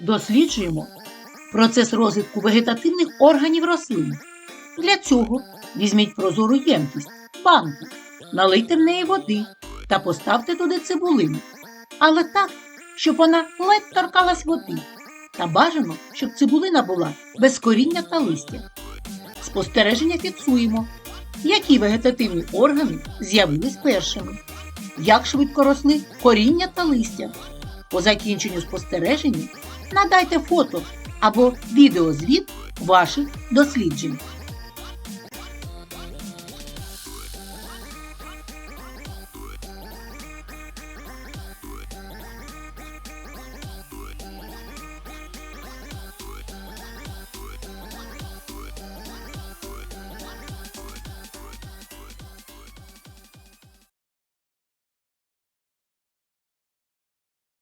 Досліджуємо процес розвитку вегетативних органів рослин. Для цього візьміть прозору ємкість, банку, налийте в неї води та поставте туди цибулину. Але так, щоб вона ледь торкалась води. Та бажано, щоб цибулина була без коріння та листя. Спостереження фіксуємо, які вегетативні органи з'явились першими, як швидко росли коріння та листя. По закінченню спостереження надайте фото або відеозвіт ваших досліджень.